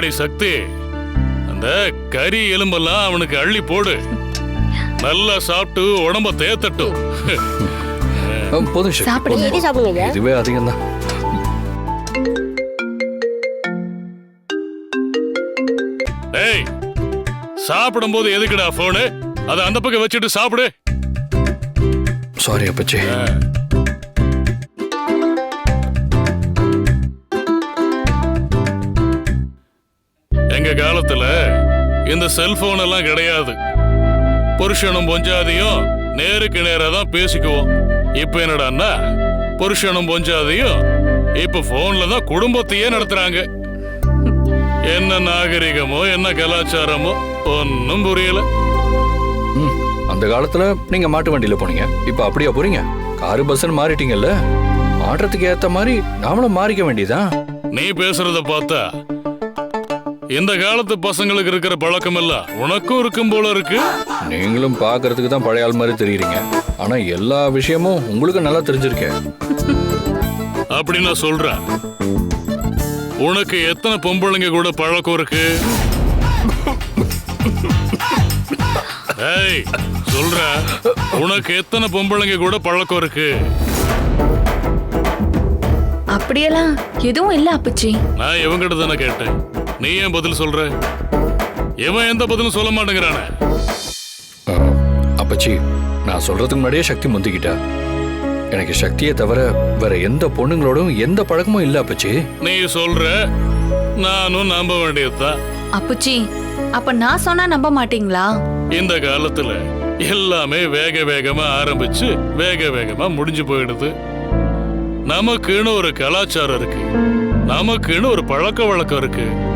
அம்மாடி சக்தி. அந்த கறி எலும்பெல்லாம் அவனுக்கு அள்ளி போடு. நல்லா சாப்பிட்டு உடம்ப தேத்தட்டும். சாப்பிடுங்க. இதுவே அதிகம் தான் ஏய் சாப்பிடும்போது எதுக்குடா போனு அதை அந்த பக்கம் வச்சுட்டு சாப்பிடு. சாரி அப்பச்சி. எங்க காலத்துல இந்த செல்போன் எல்லாம் கிடையாது. புருஷனும் பொஞ்சாதியும் நேருக்கு நேரா தான் பேசிக்குவோம். இப்ப என்னடான்னா புருஷனும் பொஞ்சாதியும் இப்ப போன்ல தான் குடும்பத்தையே நடத்துறாங்க. என்ன நாகரிகமோ என்ன கலாச்சாரமோ ஒன்னும் புரியல. அந்த காலத்துல நீங்க மாட்டு வண்டியில போனீங்க. இப்ப அப்படியா போறீங்க? காரு பஸ்ன்னு மாறிட்டீங்கல்ல? மாற்றத்துக்கு ஏத்த மாதிரி நாமளும் மாறிக்க வேண்டியதான் நீ பேசுறத பார்த்தா இந்த காலத்து பசங்களுக்கு இருக்கிற பழக்கம் எல்லாம் உனக்கும் இருக்கும் போல இருக்கு. நீங்களும் பார்க்கறதுக்கு தான் பழைய ஆள் மாதிரி தெரியுறீங்க. ஆனா எல்லா விஷயமும் உங்களுக்கு நல்லா தெரிஞ்சிருக்கேன் அப்படி நான் சொல்றேன். உனக்கு எத்தனை பொம்பளைங்க கூட பழக்கம் இருக்கு? ஏய் சொல்றேன். உனக்கு எத்தனை பொம்பளைங்க கூட பழக்கம் இருக்கு? அப்படியெல்லாம் எதுவும் இல்ல அப்பச்சி. நான் இவங்கிட்ட தானே கேட்டேன். நீ ஏன் பதில் சொல்ற? இவன் எந்த பதிலும் சொல்ல மாட்டேங்கிறானே. அப்பச்சி நான் சொல்றதுக்கு முன்னாடியே சக்தி முந்திக்கிட்டா? எனக்கு சக்தியை தவிர வேற எந்த பொண்ணுங்களோடும் எந்த பழக்கமும் இல்ல அப்பச்சி. நீ சொல்ற நானும் நம்ப வேண்டியதுதான். அப்பச்சி அப்ப நான் சொன்னா நம்ப மாட்டீங்களா? இந்த காலத்துல எல்லாமே வேக வேகமா ஆரம்பிச்சு வேக வேகமா முடிஞ்சு போயிடுது. நமக்குன்னு ஒரு கலாச்சாரம் இருக்கு. நமக்குன்னு ஒரு பழக்க வழக்கம் இருக்கு.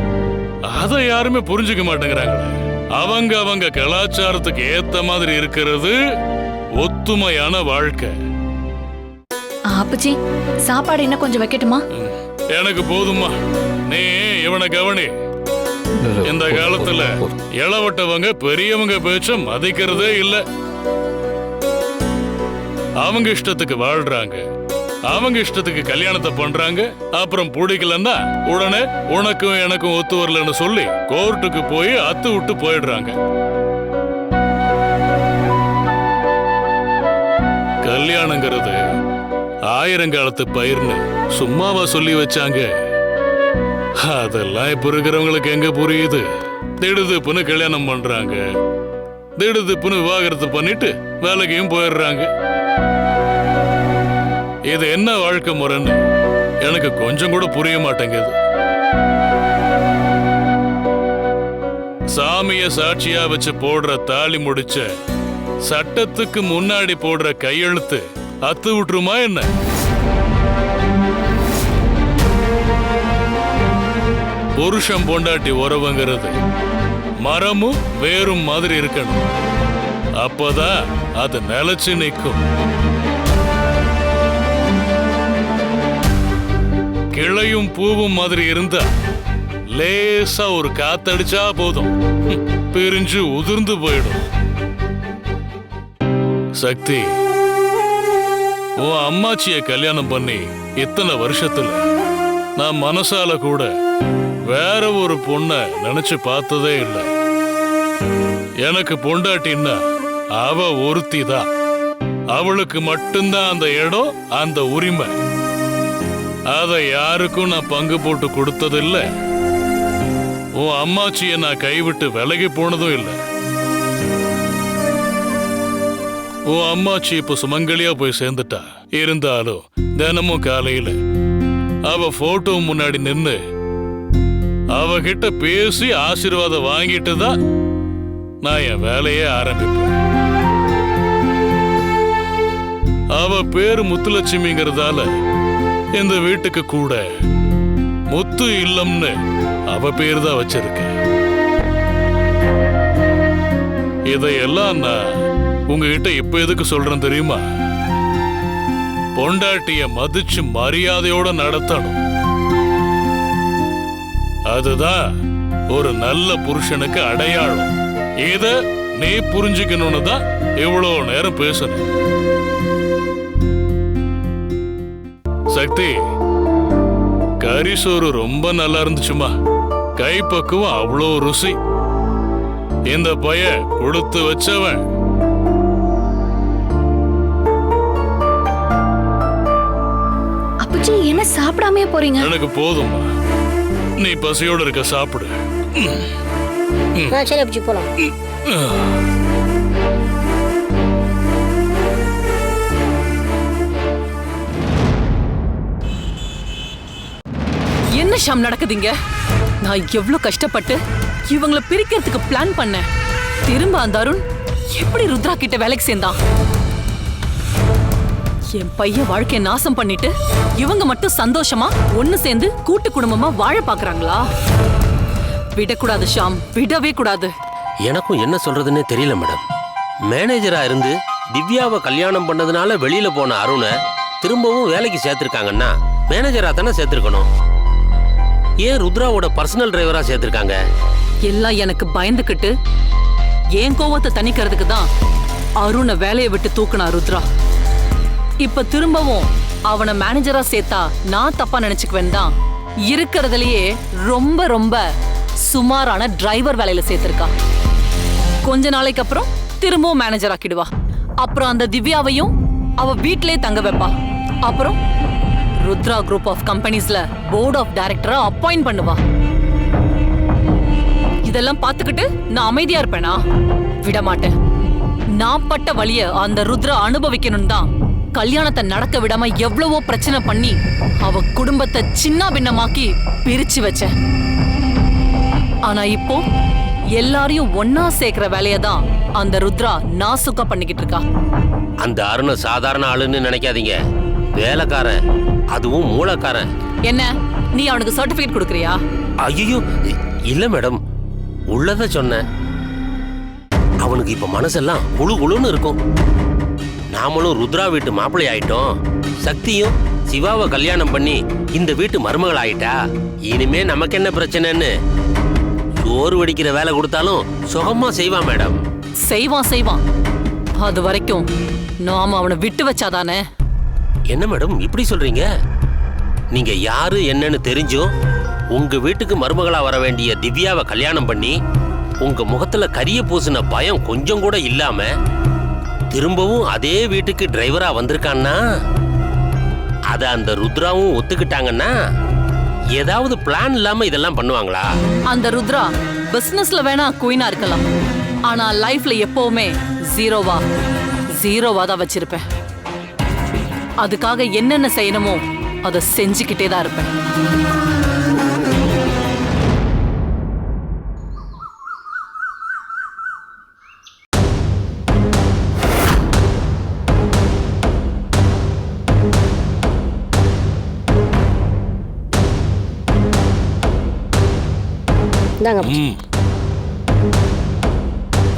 அதை யாருமே புரிஞ்சுக்க மாட்டேங்கிறாங்களே. அவங்க அவங்க கலாச்சாரத்துக்கு ஏத்த மாதிரி இருக்கிறது ஒத்துமையான வாழ்க்கை. ஆ, அப்பச்சி சாப்பாடு இன்னும் கொஞ்சம் வைக்கட்டுமா? எனக்கு போதுமா நீ இவனை கவனி. இந்த காலத்துல இளவட்டவங்க பெரியவங்க பேச்ச மதிக்கிறதே இல்ல. அவங்க இஷ்டத்துக்கு வாழ்றாங்க. அவங்க இஷ்டத்துக்கு கல்யாணத்தை பண்றாங்க. அப்புறம் பிடிக்கலன்னா உடனே உனக்கும் எனக்கும் ஒத்து வரலன்னு சொல்லி கோர்ட்டுக்கு போய் அத்து விட்டு போயிடுறாங்க. கல்யாணங்கிறது ஆயிரங்காலத்து பயிர்னு சும்மாவா சொல்லி வச்சாங்க. அதெல்லாம் இப்ப இருக்கிறவங்களுக்கு எங்க புரியுது? திடுதுப்புன்னு கல்யாணம் பண்றாங்க. திடுதுப்புன்னு விவாகரத்து பண்ணிட்டு வேலைக்கையும் போயிடுறாங்க. இது என்ன வாழ்க்கை முறைன்னு எனக்கு கொஞ்சம் கூட புரிய மாட்டேங்குது. சாமிய சாட்சியா வச்சு போடுற தாலி முடிச்ச சட்டத்துக்கு முன்னாடி போடுற கையெழுத்து அத்து விட்டுருமா என்ன? புருஷம் பொண்டாட்டி உறவுங்கிறது மரமும் வேறும் மாதிரி இருக்கணும். அப்பதான் அது நிலைச்சு நிற்கும். கிளையும் பூவும் மாதிரி இருந்தா லேசா ஒரு காத்தடிச்சா போதும். பிரிஞ்சு உதிர்ந்து போயிடும். சக்தி உன் அம்மாச்சிய கல்யாணம் பண்ணி இத்தனை வருஷத்துல நான் மனசால கூட வேற ஒரு பொண்ண நினைச்சு பார்த்ததே இல்லை. எனக்கு பொண்டாட்டின்னா அவ ஒருத்தி தான் அவளுக்கு மட்டும்தான் அந்த இடம் அந்த உரிமை. அதை யாருக்கும் நான் பங்கு போட்டு கொடுத்ததில்ல. உன் அம்மாச்சியை நான் கைவிட்டு விலகி போனதும் இல்லை. உன் அம்மாச்சி இப்ப சுமங்கலியா போய் சேர்ந்துட்டா. இருந்தாலும் தினமும் காலையில அவ போட்டோ முன்னாடி நின்னு அவகிட்ட பேசி ஆசீர்வாதம் வாங்கிட்டு தான் நான் என் வேலையே ஆரம்பிப்பேன். அவ பேரு முத்துலட்சுமிங்கிறதால இந்த வீட்டுக்கு கூட முத்து இல்லம்னு அவ பேர் தான் வச்சிருக்க இதையெல்லாம் நான் உங்ககிட்ட இப்ப எதுக்கு சொல்றேன் தெரியுமா? பொண்டாட்டிய மதிச்சு மரியாதையோட நடத்தணும். அதுதான் ஒரு நல்ல புருஷனுக்கு அடையாளம். இத நீ புரிஞ்சுக்கணும்னு தான் இவ்வளோ நேரம் பேசணும் சக்தி கறி சோறு ரொம்ப நல்லா இருந்துச்சுமா. கைப்பக்குவம் அவ்வளோ ருசி. இந்த பையன் கொடுத்து வச்சவன். அப்பச்சி என்ன சாப்பிடாமயே போறீங்க? எனக்கு போதும்மா. நீ பசியோட இருக்க சாப்பிடு. சரி அப்பச்சி போலாம். என்ன ஷாம் நடக்குதுங்க? நான் எவ்வளவு கஷ்டப்பட்டு இவங்கள பிரிக்கிறதுக்கு பிளான் பண்ணேன் திரும்ப அந்த அருண் எப்படி ருத்ரா கிட்ட வேலைக்கு சேர்ந்தான்? என் பையன் வாழ்க்கைய நாசம் பண்ணிட்டு இவங்க மட்டும் சந்தோஷமா ஒண்ணு சேர்ந்து கூட்டு குடும்பமா வாழ பாக்குறாங்களா? விடக்கூடாது ஷாம் விடவே கூடாது. எனக்கும் என்ன சொல்றதுன்னு தெரியல மேடம். மேனேஜரா இருந்து திவ்யாவை கல்யாணம் பண்ணதுனால வெளியில போன அருணை திரும்பவும் வேலைக்கு சேர்த்திருக்காங்கன்னா மேனேஜரா தானே சேர்த்திருக்கணும். ஏன் ருத்ராவோட பர்சனல் டிரைவரா சேர்த்திருக்காங்க? எல்லாம் எனக்கு பயந்துக்கிட்டு என் கோவத்தை தணிக்கிறதுக்கு தான் அருணை வேலையை விட்டு தூக்குனா ருத்ரா. இப்ப திரும்பவும் அவனை மேனேஜரா சேர்த்தா நான் தப்பா நினைச்சுக்குவேன் தான். இருக்கிறதுலயே ரொம்ப ரொம்ப சுமாரான டிரைவர் வேலையில சேர்த்திருக்கா. கொஞ்ச நாளைக்கு அப்புறம் திரும்பவும் மேனேஜர் ஆக்கிடுவா. அப்புறம் அந்த திவ்யாவையும் அவ வீட்டிலே தங்க வைப்பா. அப்புறம் ருத்ரா குரூப் ஆஃப் கம்பெனிஸ்ல போர்ட் ஆஃப் டைரக்டரா அப்பாயிண்ட் பண்ணுவா. இதெல்லாம் பார்த்துக்கிட்டு நான் அமைதியா இருப்பேனா? விட மாட்டேன் நான் பட்ட வழிய அந்த ருத்ரா அனுபவிக்கணும் தான் கல்யாணத்தை நடக்க விடாம எவ்வளவோ பிரச்சனை பண்ணி அவ குடும்பத்தை சின்ன பின்னமாக்கி பிரிச்சு வச்சேன். ஆனா இப்போ எல்லாரையும் ஒன்னா சேர்க்கிற வேலையை தான் அந்த ருத்ரா நாசுக்கா பண்ணிக்கிட்டு இருக்கா. அந்த அருணை சாதாரண ஆளுன்னு நினைக்காதீங்க. வேலைக்காரன் அதுவும் மூலக்காரன் என்ன? நீ அவனுக்கு சர்டிபிகேட் கொடுக்கறியா? ஐயோ இல்ல மேடம். உள்ளத சொன்னேன். அவனுக்கு இப்ப மனசெல்லாம் குழு குழுன்னு இருக்கும். நாமளும் ருத்ரா வீட்டு மாப்பிள்ளை ஆயிட்டோம். சக்தியும் சிவாவை கல்யாணம் பண்ணி இந்த வீட்டு மருமகள் ஆயிட்டா இனிமே நமக்கு என்ன பிரச்சனைன்னு? சோறு வடிக்கிற வேலை கொடுத்தாலும் சுகமா செய்வான் மேடம். செய்வான் செய்வான். அது வரைக்கும் நாம அவனை விட்டு வச்சாதானே? என்ன மேடம் இப்படி சொல்றீங்க? நீங்க யாரு என்னன்னு தெரிஞ்சும் உங்க வீட்டுக்கு மருமகளா வர வேண்டிய திவ்யாவை கல்யாணம் பண்ணி உங்க முகத்துல கரிய பூசின பயம் கொஞ்சம் கூட இல்லாம திரும்பவும் அதே வீட்டுக்கு டிரைவரா வந்திருக்கான்னா? அத அந்த ருத்ராவும் ஒத்துக்கிட்டாங்கன்னா ஏதாவது பிளான் இல்லாம இதெல்லாம் பண்ணுவாங்களா? அந்த ருத்ரா பிசினஸ்ல வேணா குயினா இருக்கலாம். ஆனா லைஃப்ல எப்பவுமே ஜீரோவா ஜீரோவா தான் வச்சிருப்பேன். அதுக்காக என்னென்ன செய்யணுமோ அதை செஞ்சுக்கிட்டே தான் இருப்பேன்.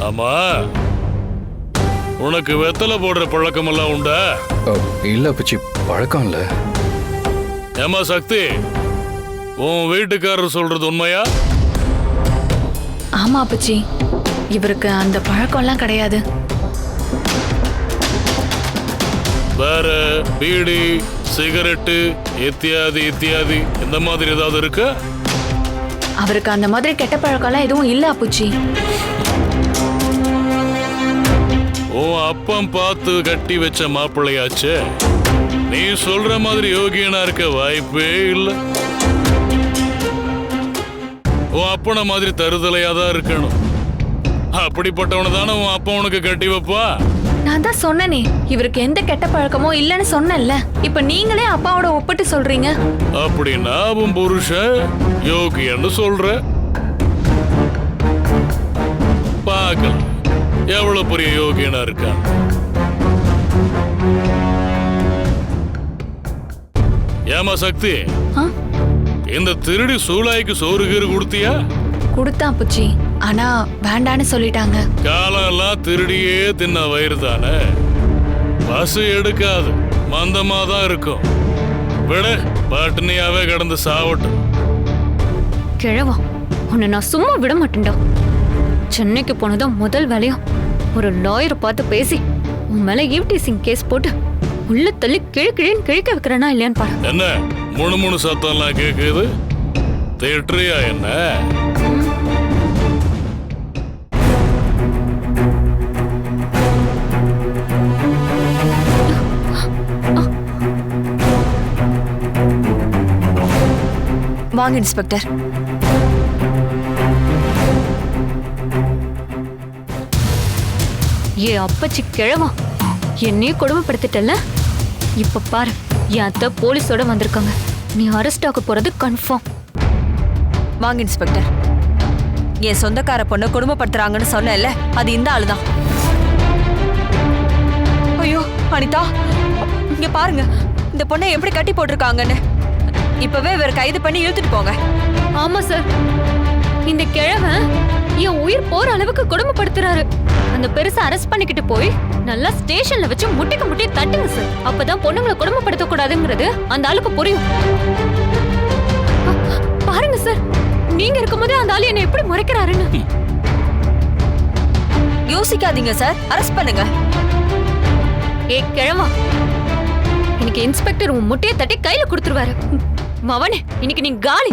ஆமா. உனக்கு வெத்தலை போடுற பழக்கமெல்லாம் உண்டா? அஹ், இல்ல அப்பச்சி பழக்கம் இல்ல. ஏமா சக்தி உன் வீட்டுக்காரர் சொல்றது உண்மையா? ஆமா அப்பச்சி இவருக்கு அந்த பழக்கம்லாம் கிடையாது. வேற பீடி சிகரெட்டு இத்தியாதி இத்தியாதி இந்த மாதிரி ஏதாவது இருக்கா? அவருக்கு அந்த மாதிரி கெட்ட பழக்கம்லாம் எதுவும் இல்ல அப்புச்சி உன் அப்பம் பார்த்து கட்டி வச்ச மாப்பிள்ளையாச்சே? நீ சொல்ற மாதிரி யோகியனா இருக்க வாய்ப்பே இல்ல. உன் அப்பனை மாதிரி தருதலையா தான் இருக்கணும். அப்படிப்பட்டவனை தானே உன் அப்பா உனக்கு கட்டி வைப்பா? நான் தான் சொன்னனே இவருக்கு எந்த கெட்ட பழக்கமும் இல்லைன்னு சொன்னேன்ல. இப்ப நீங்களே அப்பாவோட ஒப்பிட்டு சொல்றீங்க. அப்படின்னா உன் புருஷன் யோகியன்னு சொல்ற. பார்க்கலாம். எவ்வளவு பெரிய யோகியனா இருக்கான்? ஏமா சக்தி? இந்த திருடி சூளாய்க்கு சோறு கீறு கொடுத்தியா? கொடுத்தா அப்புச்சி ஆனா வேண்டான்னு சொல்லிட்டாங்க. காலம் எல்லாம் திருடியே தின்ன வயிறு தானே? பசு எடுக்காது. மந்தமா தான் இருக்கும். விட பட்டினியாவே கிடந்து சாவட்டும். கிழவா உன்னை நான் சும்மா விட மாட்டேன்டா. சென்னைக்கு போனதும் முதல் வேலையா ஒரு லாயரை பார்த்து பேசி உன் மேல ஈவ்டீசிங் கேஸ் போட்டு உள்ள தள்ளி கிழு கிழின்னு கிழிக்க வைக்கிறேனா இல்லையான்னு பாரு. என்ன? முணு முணு சத்தம்லாம் கேக்குது? திட்டுறியா என்ன? வாங்க இன்ஸ்பெக்டர். ஏ அப்பச்சி கிழவா. என்னையே கொடுமைப்படுத்திட்டல்ல? இப்ப பாரு என் அத்தை போலீஸோட வந்திருக்காங்க. நீ அரெஸ்ட் ஆக போறது கன்ஃபார்ம் வாங்க இன்ஸ்பெக்டர் என் சொந்தக்கார பொண்ணை குடும்பப்படுத்துறாங்கன்னு சொன்னேன்ல அது இந்த ஆளுதான். ஐயோ அனிதா இங்க பாருங்க இந்த பொண்ணை எப்படி கட்டி போட்டிருக்காங்கன்னு. இப்பவே வேற கைது பண்ணி இழுத்துட்டு போங்க. ஆமா சார் இந்த கிழவன் என் உயிர் போற அளவுக்கு கொடுமைப்படுத்துறாரு. அந்த பெருசை அரெஸ்ட் பண்ணிக்கிட்டு போய் நல்லா ஸ்டேஷன்ல வச்சு முட்டிக்கு முட்டி தட்டுங்க சார். அப்பதான் பொண்ணுங்களை கொடுமைப்படுத்த கூடாதுங்கிறது அந்த ஆளுக்கு புரியும். பாருங்க சார் நீங்க இருக்கும்போதே அந்த ஆளு என்ன எப்படி முறைக்கிறாருன்னு. யோசிக்காதீங்க சார் அரெஸ்ட் பண்ணுங்க. ஏ கிழவா. இன்னைக்கு இன்ஸ்பெக்டர் உன் முட்டையை தட்டி கையில கொடுத்துருவாரு. மவனே இன்னைக்கு நீ காலி.